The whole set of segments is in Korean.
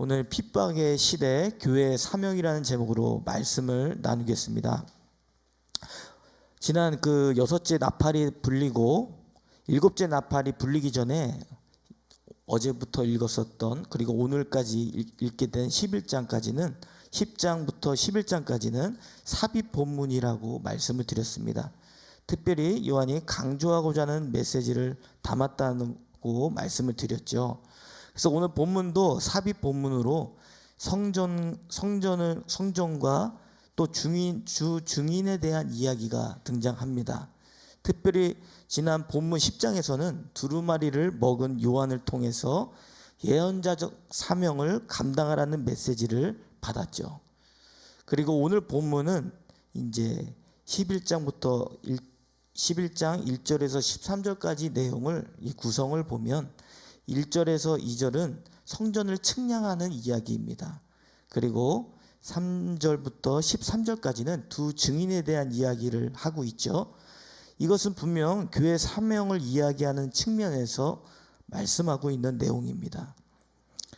오늘 핍박의 시대 교회의 사명이라는 제목으로 말씀을 나누겠습니다. 지난 그 여섯째 나팔이 불리고 일곱째 나팔이 불리기 전에 어제부터 읽었었던 그리고 오늘까지 읽- 읽게 된 11장까지는 10장부터 11장까지는 삽입 본문이라고 말씀을 드렸습니다. 특별히 요한이 강조하고자 하는 메시지를 담았다고 말씀을 드렸죠. 그래서 오늘 본문도 삽입 본문으로 성전 성전을 성전과 또 중인 주 증인에 대한 이야기가 등장합니다. 특별히 지난 본문 10장에서는 두루마리를 먹은 요한을 통해서 예언자적 사명을 감당하라는 메시지를 받았죠. 그리고 오늘 본문은 이제 11장부터 1, 11장 1절에서 13절까지 내용을 이 구성을 보면 1절에서 2절은 성전을 측량하는 이야기입니다. 그리고 3절부터 13절까지는 두 증인에 대한 이야기를 하고 있죠. 이것은 분명 교회 사명을 이야기하는 측면에서 말씀하고 있는 내용입니다.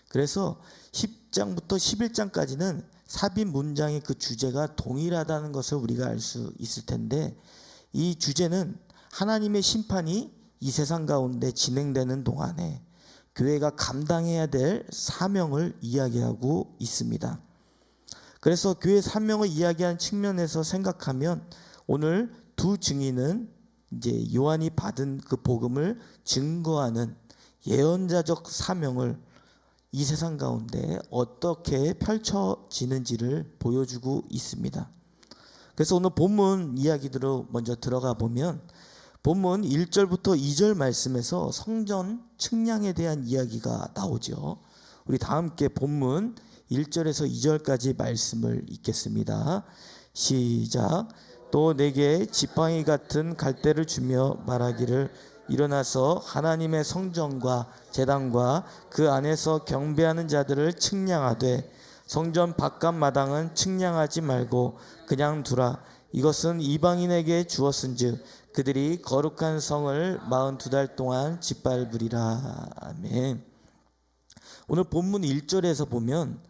그래서 10장부터 11장까지는 삽입 문장의 그 주제가 동일하다는 것을 우리가 알 수 있을 텐데 이 주제는 하나님의 심판이 이 세상 가운데 진행되는 동안에 교회가 감당해야 될 사명을 이야기하고 있습니다. 그래서 교회 사명을 이야기한 측면에서 생각하면 오늘 두 증인은 이제 요한이 받은 그 복음을 증거하는 예언자적 사명을 이 세상 가운데 어떻게 펼쳐지는지를 보여주고 있습니다. 그래서 오늘 본문 이야기대로 먼저 들어가 보면 본문 1절부터 2절 말씀에서 성전 측량에 대한 이야기가 나오죠. 우리 다 함께 본문 1절에서 2절까지 말씀을 읽겠습니다. 시작. 또 내게 지팡이 같은 갈대를 주며 말하기를 일어나서 하나님의 성전과 제단과 그 안에서 경배하는 자들을 측량하되 성전 바깥 마당은 측량하지 말고 그냥 두라 이것은 이방인에게 주었은즉 그들이 거룩한 성을 42달 동안 짓밟으리라 아멘. 오늘 본문 1절에서 보면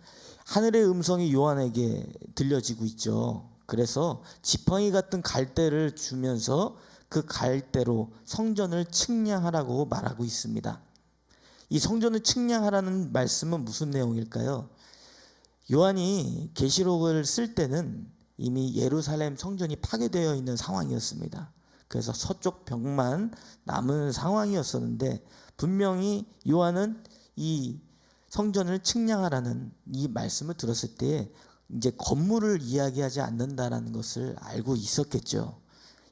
하늘의 음성이 요한에게 들려지고 있죠. 그래서 지팡이 같은 갈대를 주면서 그 갈대로 성전을 측량하라고 말하고 있습니다. 이 성전을 측량하라는 말씀은 무슨 내용일까요? 요한이 계시록을 쓸 때는 이미 예루살렘 성전이 파괴되어 있는 상황이었습니다. 그래서 서쪽 벽만 남은 상황이었었는데 분명히 요한은 이 성전을 측량하라는 이 말씀을 들었을 때 이제 건물을 이야기하지 않는다라는 것을 알고 있었겠죠.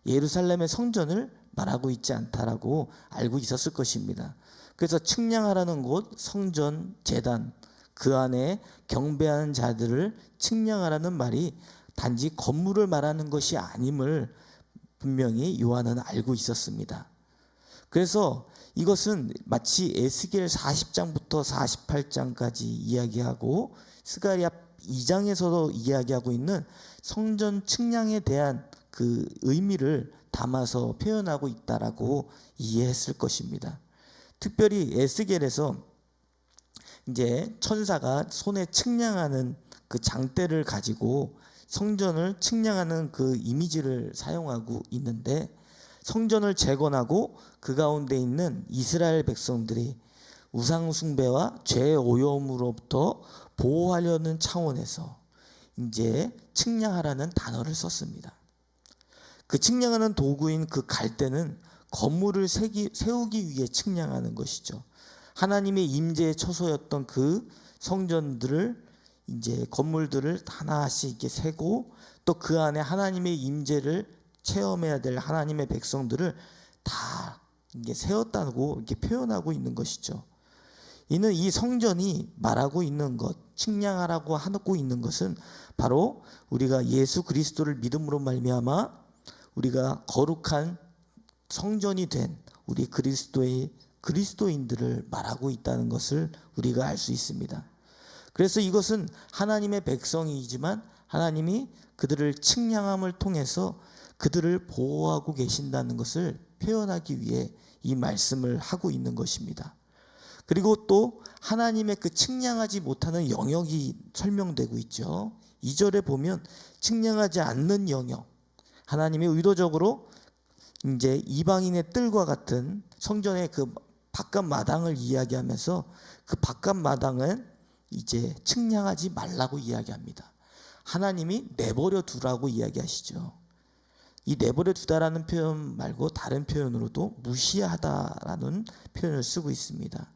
예루살렘의 성전을 말하고 있지 않다라고 알고 있었을 것입니다. 그래서 측량하라는 곳 성전 재단 그 안에 경배하는 자들을 측량하라는 말이 단지 건물을 말하는 것이 아님을 분명히 요한은 알고 있었습니다. 그래서 이것은 마치 에스겔 40장부터 48장까지 이야기하고 스가리아 2장에서도 이야기하고 있는 성전 측량에 대한 그 의미를 담아서 표현하고 있다라고 이해했을 것입니다. 특별히 에스겔에서 이제 천사가 손에 측량하는 그 장대를 가지고 성전을 측량하는 그 이미지를 사용하고 있는데 성전을 재건하고 그 가운데 있는 이스라엘 백성들이 우상 숭배와 죄 오염으로부터 보호하려는 차원에서 이제 측량하라는 단어를 썼습니다. 그 측량하는 도구인 그 갈대는 건물을 세기, 세우기 위해 측량하는 것이죠. 하나님의 임재의 처소였던 그 성전들을 이제 건물들을 하나씩 이렇게 세고 또 그 안에 하나님의 임재를 체험해야 될 하나님의 백성들을 다 이게 세웠다고 이렇게 표현하고 있는 것이죠. 이는 이 성전이 말하고 있는 것, 측량하라고 하고 있는 것은 바로 우리가 예수 그리스도를 믿음으로 말미암아 우리가 거룩한 성전이 된 우리 그리스도의 그리스도인들을 말하고 있다는 것을 우리가 알 수 있습니다. 그래서 이것은 하나님의 백성이지만 하나님이 그들을 측량함을 통해서 그들을 보호하고 계신다는 것을 표현하기 위해 이 말씀을 하고 있는 것입니다. 그리고 또 하나님의 그 측량하지 못하는 영역이 설명되고 있죠. 2절에 보면 측량하지 않는 영역. 하나님이 의도적으로 이제 이방인의 뜰과 같은 성전의 그 바깥 마당을 이야기하면서 그 바깥 마당은 이제 측량하지 말라고 이야기합니다. 하나님이 내버려 두라고 이야기하시죠. 이 내버려 두다라는 표현 말고 다른 표현으로도 무시하다라는 표현을 쓰고 있습니다.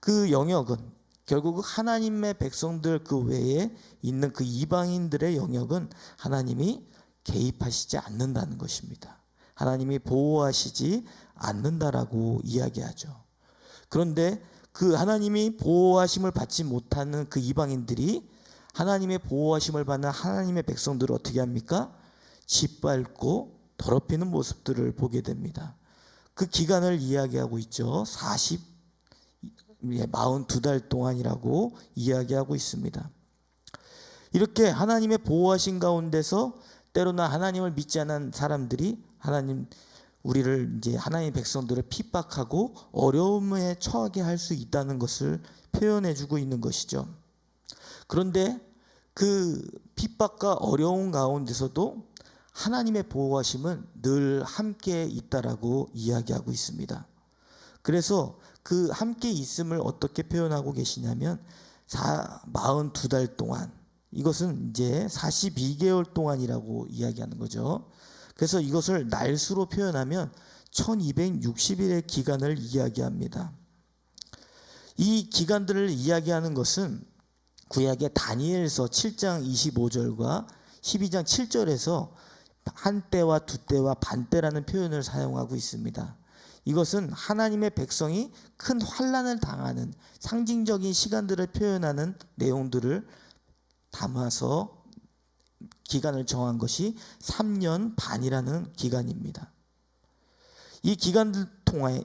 그 영역은 결국 하나님의 백성들 그 외에 있는 그 이방인들의 영역은 하나님이 개입하시지 않는다는 것입니다. 하나님이 보호하시지 않는다라고 이야기하죠. 그런데 그 하나님이 보호하심을 받지 못하는 그 이방인들이 하나님의 보호하심을 받는 하나님의 백성들을 어떻게 합니까? 짓밟고 더럽히는 모습들을 보게 됩니다. 그 기간을 이야기하고 있죠. 40, 42달 동안이라고 이야기하고 있습니다. 이렇게 하나님의 보호하신 가운데서 때로는 하나님을 믿지 않은 사람들이 하나님 우리를 이제 하나님의 백성들을 핍박하고 어려움에 처하게 할 수 있다는 것을 표현해 주고 있는 것이죠. 그런데 그 핍박과 어려운 가운데서도 하나님의 보호하심은 늘 함께 있다라고 이야기하고 있습니다. 그래서 그 함께 있음을 어떻게 표현하고 계시냐면 42달 동안 이것은 이제 42개월 동안이라고 이야기하는 거죠. 그래서 이것을 날수로 표현하면 1260일의 기간을 이야기합니다. 이 기간들을 이야기하는 것은 구약의 다니엘서 7장 25절과 12장 7절에서 한 때와 두 때와 반 때라는 표현을 사용하고 있습니다. 이것은 하나님의 백성이 큰 환란을 당하는 상징적인 시간들을 표현하는 내용들을 담아서 기간을 정한 것이 3년 반이라는 기간입니다. 이 기간을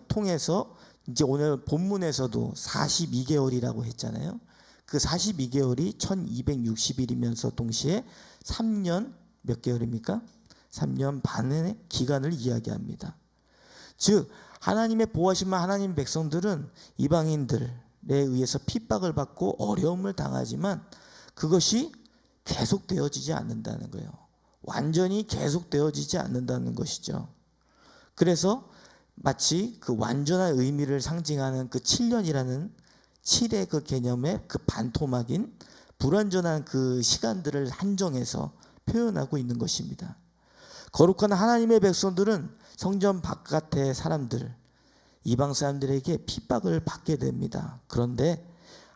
통해 서 이제 오늘 본문에서도 42개월이라고 했잖아요. 그 42개월이 1260일이면서 동시에 3년 몇 개월입니까? 3년 반의 기간을 이야기합니다. 즉 하나님의 보호하심만 하나님 백성들은 이방인들에 의해서 핍박을 받고 어려움을 당하지만 그것이 계속되어지지 않는다는 거예요. 완전히 계속되어지지 않는다는 것이죠. 그래서 마치 그 완전한 의미를 상징하는 그 7년이라는 7의 그 개념의 그 반토막인 불완전한 그 시간들을 한정해서 표현하고 있는 것입니다. 거룩한 하나님의 백성들은 성전 바깥의 사람들, 이방 사람들에게 핍박을 받게 됩니다. 그런데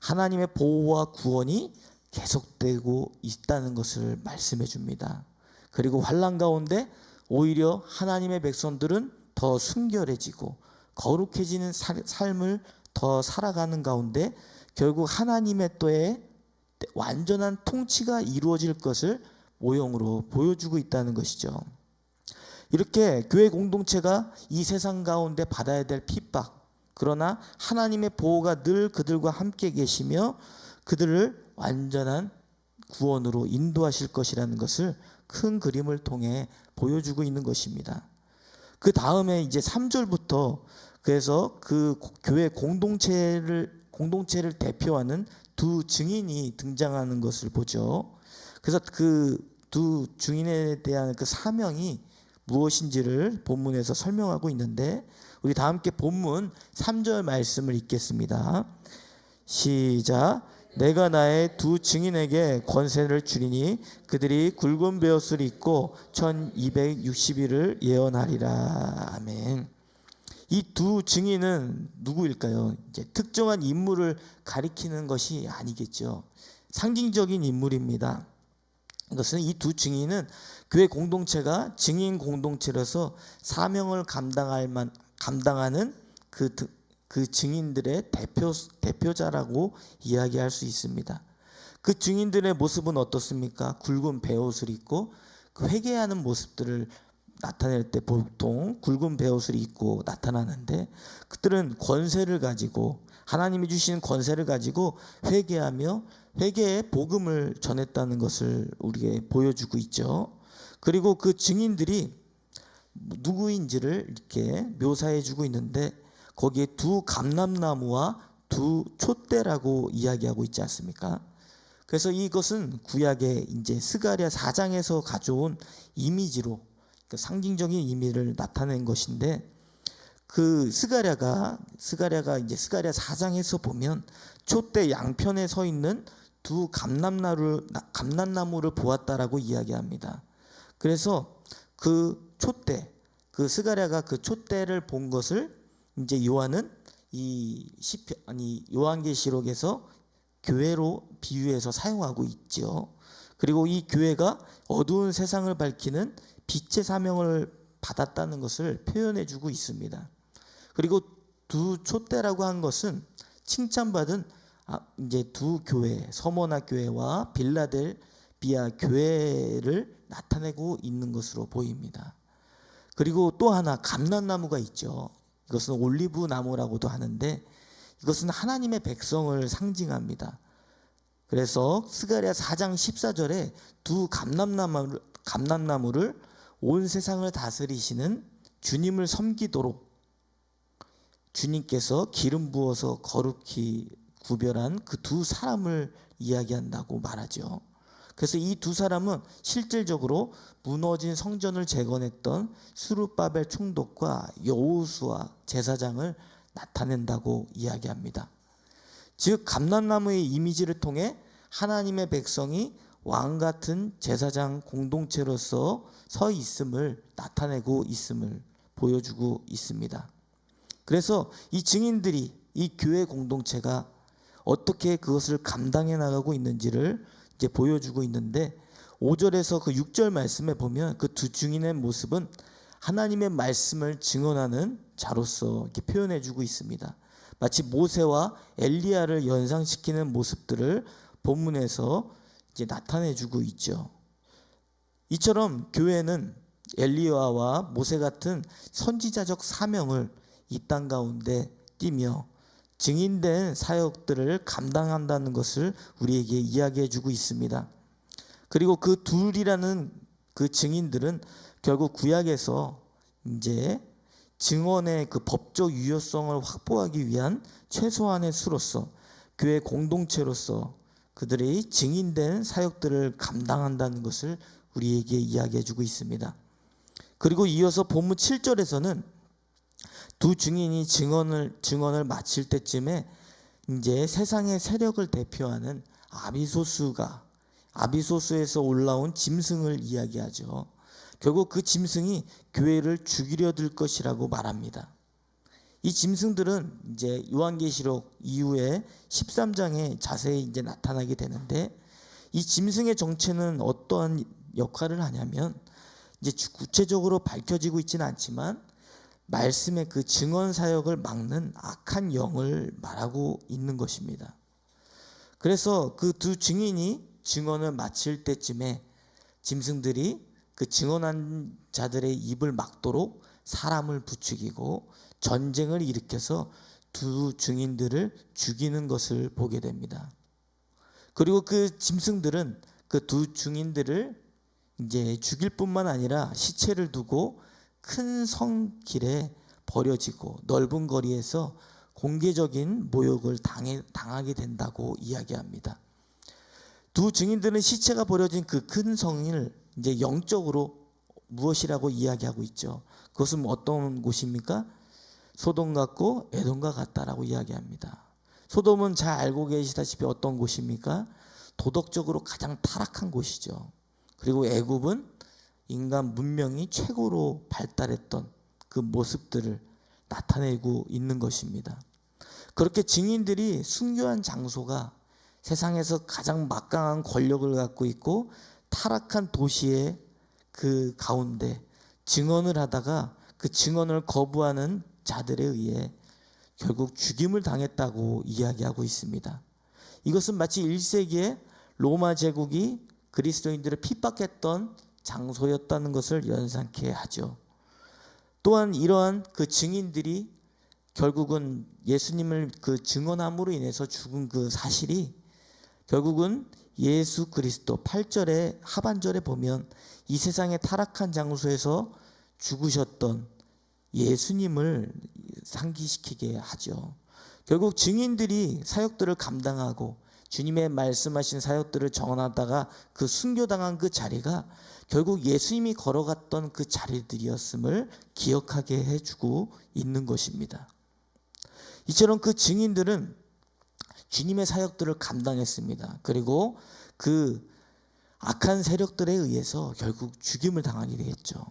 하나님의 보호와 구원이 계속되고 있다는 것을 말씀해 줍니다. 그리고 환란 가운데 오히려 하나님의 백성들은 더 순결해지고 거룩해지는 삶을 더 살아가는 가운데 결국 하나님의 또에 완전한 통치가 이루어질 것을 모형으로 보여주고 있다는 것이죠. 이렇게 교회 공동체가 이 세상 가운데 받아야 될 핍박, 그러나 하나님의 보호가 늘 그들과 함께 계시며 그들을 완전한 구원으로 인도하실 것이라는 것을 큰 그림을 통해 보여주고 있는 것입니다. 그 다음에 이제 3절부터 그래서 그 교회 공동체를 공동체를 대표하는 두 증인이 등장하는 것을 보죠. 그래서 그 두 증인에 대한 그 사명이 무엇인지를 본문에서 설명하고 있는데 우리 다 함께 본문 3절 말씀을 읽겠습니다. 시작 내가 나의 두 증인에게 권세를 주리니 그들이 굵은 베옷을 입고 1260일을 예언하리라. 아멘. 이 두 증인은 누구일까요? 이제 특정한 인물을 가리키는 것이 아니겠죠. 상징적인 인물입니다. 이것은 이 두 증인은 교회 공동체가 증인 공동체로서 사명을 감당할 만 감당하는 그, 그 증인들의 대표 대표자라고 이야기할 수 있습니다. 그 증인들의 모습은 어떻습니까? 굵은 베옷을 입고 그 회개하는 모습들을 나타낼 때 보통 굵은 베옷을 입고 나타나는데 그들은 권세를 가지고 하나님이 주신 권세를 가지고 회개하며 회개의 복음을 전했다는 것을 우리에게 보여주고 있죠. 그리고 그 증인들이 누구인지를 이렇게 묘사해 주고 있는데 거기에 두 감람나무와 두 촛대라고 이야기하고 있지 않습니까? 그래서 이것은 구약의 이제 스가랴 4장에서 가져온 이미지로 그 상징적인 의미를 나타낸 것인데 그 스가랴가 스가랴가 이제 스가랴 4장에서 보면 촛대 양편에 서 있는 두 감람나무를 감람나무를 보았다라고 이야기합니다. 그래서 그 촛대 그 스가랴가 그 촛대를 본 것을 이제 요한은 이 시편 아니 요한계시록에서 교회로 비유해서 사용하고 있죠. 그리고 이 교회가 어두운 세상을 밝히는 빛의 사명을 받았다는 것을 표현해 주고 있습니다. 그리고 두 촛대라고 한 것은 칭찬받은 아, 이제 두 교회, 서머나 교회와 빌라델비아 교회를 나타내고 있는 것으로 보입니다. 그리고 또 하나 감람나무가 있죠. 이것은 올리브 나무라고도 하는데 이것은 하나님의 백성을 상징합니다. 그래서 스가랴 4장 14절에 두 감람나무를, 감람나무를 온 세상을 다스리시는 주님을 섬기도록 주님께서 기름 부어서 거룩히 구별한 그 두 사람을 이야기한다고 말하죠. 그래서 이 두 사람은 실질적으로 무너진 성전을 재건했던 수르바벨 총독과 여호수아 제사장을 나타낸다고 이야기합니다. 즉 감람나무의 이미지를 통해 하나님의 백성이 왕 같은 제사장 공동체로서 서 있음을 나타내고 있음을 보여주고 있습니다. 그래서 이 증인들이 이 교회 공동체가 어떻게 그것을 감당해 나가고 있는지를 이제 보여주고 있는데 5절에서 그 6절 말씀에 보면 그 두 증인의 모습은 하나님의 말씀을 증언하는 자로서 이렇게 표현해 주고 있습니다. 마치 모세와 엘리야를 연상시키는 모습들을 본문에서 이제 나타내 주고 있죠. 이처럼 교회는 엘리야와 모세 같은 선지자적 사명을 이 땅 가운데 띠며 증인된 사역들을 감당한다는 것을 우리에게 이야기해 주고 있습니다. 그리고 그 둘이라는 그 증인들은 결국 구약에서 이제 증언의 그 법적 유효성을 확보하기 위한 최소한의 수로서 교회 공동체로서 그들이 증인된 사역들을 감당한다는 것을 우리에게 이야기해 주고 있습니다. 그리고 이어서 본문 7절에서는 두 증인이 증언을 증언을 마칠 때쯤에 이제 세상의 세력을 대표하는 아비소스가 아비소스에서 올라온 짐승을 이야기하죠. 결국 그 짐승이 교회를 죽이려 들 것이라고 말합니다. 이 짐승들은 이제 요한계시록 이후에 13장에 자세히 이제 나타나게 되는데 이 짐승의 정체는 어떠한 역할을 하냐면 이제 구체적으로 밝혀지고 있지는 않지만 말씀의 그 증언 사역을 막는 악한 영을 말하고 있는 것입니다. 그래서 그 두 증인이 증언을 마칠 때쯤에 짐승들이 그 증언한 자들의 입을 막도록 사람을 부추기고 전쟁을 일으켜서 두 증인들을 죽이는 것을 보게 됩니다. 그리고 그 짐승들은 그 두 증인들을 이제 죽일 뿐만 아니라 시체를 두고 큰 성길에 버려지고 넓은 거리에서 공개적인 모욕을 당해, 당하게 된다고 이야기합니다. 두 증인들은 시체가 버려진 그 큰 성을 이제 영적으로 무엇이라고 이야기하고 있죠. 그것은 어떤 곳입니까? 소돔 같고 에돔과 같다라고 이야기합니다. 소돔은 잘 알고 계시다시피 어떤 곳입니까? 도덕적으로 가장 타락한 곳이죠. 그리고 애굽은 인간 문명이 최고로 발달했던 그 모습들을 나타내고 있는 것입니다. 그렇게 증인들이 순교한 장소가 세상에서 가장 막강한 권력을 갖고 있고 타락한 도시의 그 가운데 증언을 하다가 그 증언을 거부하는 자들에 의해 결국 죽임을 당했다고 이야기하고 있습니다. 이것은 마치 1세기에 로마 제국이 그리스도인들을 핍박했던 장소였다는 것을 연상케 하죠. 또한 이러한 그 증인들이 결국은 예수님을 그 증언함으로 인해서 죽은 그 사실이 결국은 예수 그리스도 8절의 하반절에 보면 이 세상의 타락한 장소에서 죽으셨던 예수님을 상기시키게 하죠. 결국 증인들이 사역들을 감당하고 주님의 말씀하신 사역들을 전하다가 그 순교당한 그 자리가 결국 예수님이 걸어갔던 그 자리들이었음을 기억하게 해주고 있는 것입니다. 이처럼 그 증인들은 주님의 사역들을 감당했습니다. 그리고 그 악한 세력들에 의해서 결국 죽임을 당하게 되겠죠.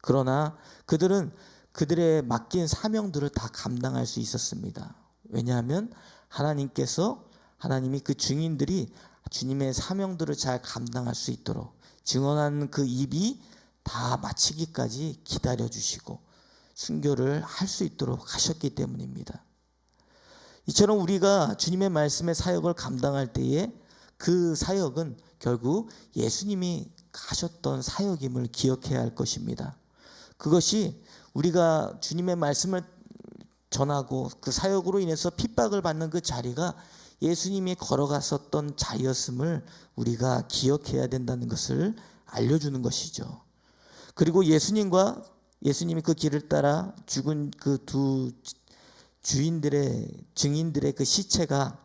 그러나 그들은 그들의 맡긴 사명들을 다 감당할 수 있었습니다. 왜냐하면 하나님께서 하나님이 그 증인들이 주님의 사명들을 잘 감당할 수 있도록 증언하는 그 입이 다 마치기까지 기다려 주시고 순교를 할 수 있도록 하셨기 때문입니다. 이처럼 우리가 주님의 말씀의 사역을 감당할 때에 그 사역은 결국 예수님이 하셨던 사역임을 기억해야 할 것입니다. 그것이 우리가 주님의 말씀을 전하고 그 사역으로 인해서 핍박을 받는 그 자리가 예수님이 걸어갔었던 자리였음을 우리가 기억해야 된다는 것을 알려주는 것이죠. 그리고 예수님과 예수님이 그 길을 따라 죽은 그 두 주인들의 증인들의 그 시체가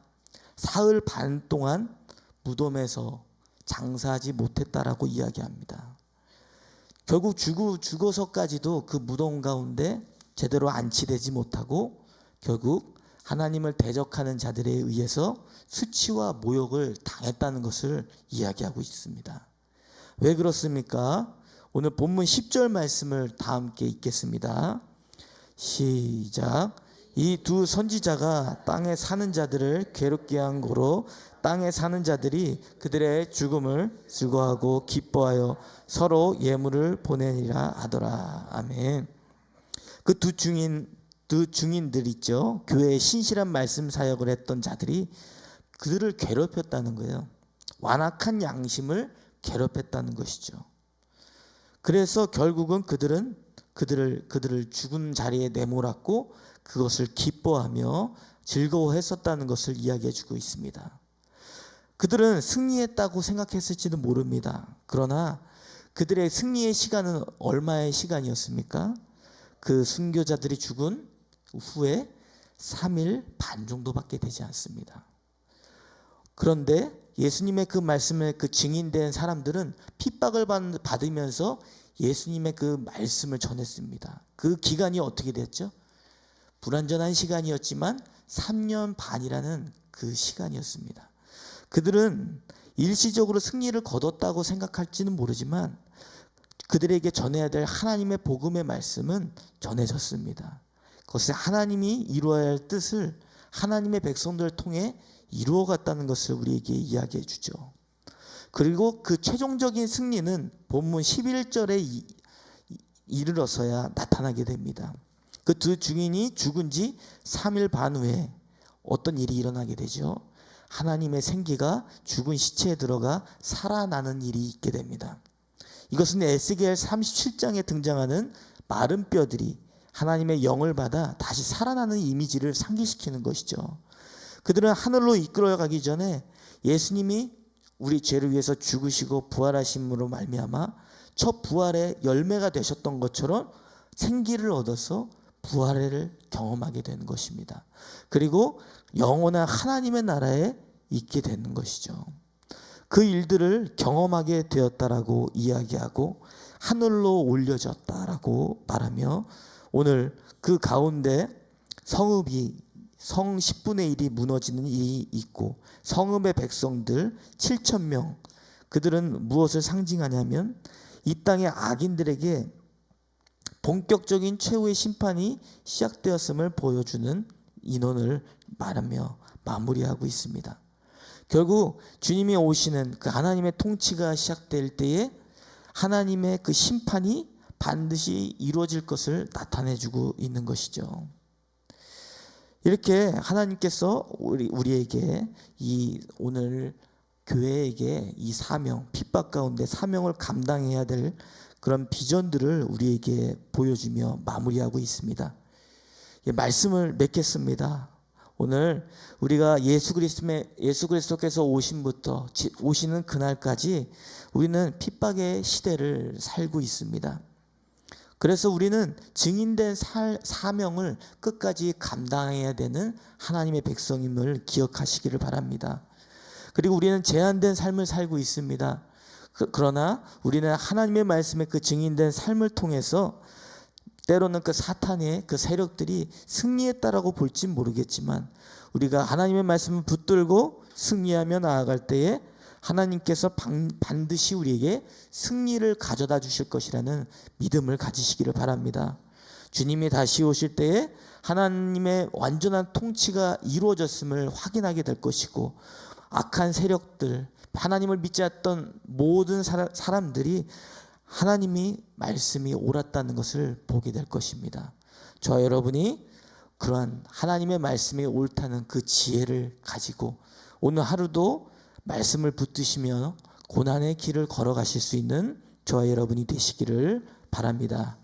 사흘 반 동안 무덤에서 장사하지 못했다라고 이야기합니다. 결국 죽어, 죽어서까지도 그 무덤 가운데 제대로 안치되지 못하고 결국 하나님을 대적하는 자들에 의해서 수치와 모욕을 당했다는 것을 이야기하고 있습니다. 왜 그렇습니까? 오늘 본문 10절 말씀을 다 함께 읽겠습니다. 시작. 이 두 선지자가 땅에 사는 자들을 괴롭게 한 고로 땅에 사는 자들이 그들의 죽음을 즐거워하고 기뻐하여 서로 예물을 보내니라 하더라. 아멘. 그 두 증인 두 증인들 있죠. 교회에 신실한 말씀 사역을 했던 자들이 그들을 괴롭혔다는 거예요. 완악한 양심을 괴롭혔다는 것이죠. 그래서 결국은 그들은 그들을 그들을 죽은 자리에 내몰았고 그것을 기뻐하며 즐거워했었다는 것을 이야기해 주고 있습니다. 그들은 승리했다고 생각했을지도 모릅니다. 그러나 그들의 승리의 시간은 얼마의 시간이었습니까? 그 순교자들이 죽은 후에 3일 반 정도밖에 되지 않습니다. 그런데 예수님의 그 말씀에 그 증인된 사람들은 핍박을 받으면서 예수님의 그 말씀을 전했습니다. 그 기간이 어떻게 됐죠? 불완전한 시간이었지만 3년 반이라는 그 시간이었습니다. 그들은 일시적으로 승리를 거뒀다고 생각할지는 모르지만 그들에게 전해야 될 하나님의 복음의 말씀은 전해졌습니다. 그것을 하나님이 이루어야 할 뜻을 하나님의 백성들을 통해 이루어갔다는 것을 우리에게 이야기해 주죠. 그리고 그 최종적인 승리는 본문 11절에 이르러서야 나타나게 됩니다. 그두 증인이 죽은 지 3일 반 후에 어떤 일이 일어나게 되죠. 하나님의 생기가 죽은 시체에 들어가 살아나는 일이 있게 됩니다. 이것은 에스겔 37장에 등장하는 마른 뼈들이 하나님의 영을 받아 다시 살아나는 이미지를 상기시키는 것이죠. 그들은 하늘로 이끌어 가기 전에 예수님이 우리 죄를 위해서 죽으시고 부활하심으로 말미암아 첫 부활의 열매가 되셨던 것처럼 생기를 얻어서 부활을 경험하게 되는 것입니다. 그리고 영원한 하나님의 나라에 있게 되는 것이죠. 그 일들을 경험하게 되었다라고 이야기하고 하늘로 올려졌다라고 말하며 오늘 그 가운데 성읍이 성 10분의 1이 무너지는 일이 있고 성읍의 백성들 7천 명 그들은 무엇을 상징하냐면 이 땅의 악인들에게 본격적인 최후의 심판이 시작되었음을 보여주는 인원을 말하며 마무리하고 있습니다. 결국 주님이 오시는 그 하나님의 통치가 시작될 때에 하나님의 그 심판이 반드시 이루어질 것을 나타내 주고 있는 것이죠. 이렇게 하나님께서 우리 우리에게 이 오늘 교회에게 이 사명 핍박 가운데 사명을 감당해야 될 그런 비전들을 우리에게 보여주며 마무리하고 있습니다. 말씀을 맺겠습니다. 오늘 우리가 예수 그리스도의 예수 그리스도께서 오신부터 오시는 그날까지 우리는 핍박의 시대를 살고 있습니다. 그래서 우리는 증인된 살, 사명을 끝까지 감당해야 되는 하나님의 백성임을 기억하시기를 바랍니다. 그리고 우리는 제한된 삶을 살고 있습니다. 그, 그러나 우리는 하나님의 말씀에 그 증인된 삶을 통해서 때로는 그 사탄의 그 세력들이 승리했다라고 볼진 모르겠지만 우리가 하나님의 말씀을 붙들고 승리하며 나아갈 때에 하나님께서 방- 반드시 우리에게 승리를 가져다 주실 것이라는 믿음을 가지시기를 바랍니다. 주님이 다시 오실 때에 하나님의 완전한 통치가 이루어졌음을 확인하게 될 것이고 악한 세력들, 하나님을 믿지 않던 모든 사람들이 하나님이 말씀이 옳았다는 것을 보게 될 것입니다. 저 여러분이 그러한 하나님의 말씀이 옳다는 그 지혜를 가지고 오늘 하루도 말씀을 붙드시며 고난의 길을 걸어가실 수 있는 저와 여러분이 되시기를 바랍니다.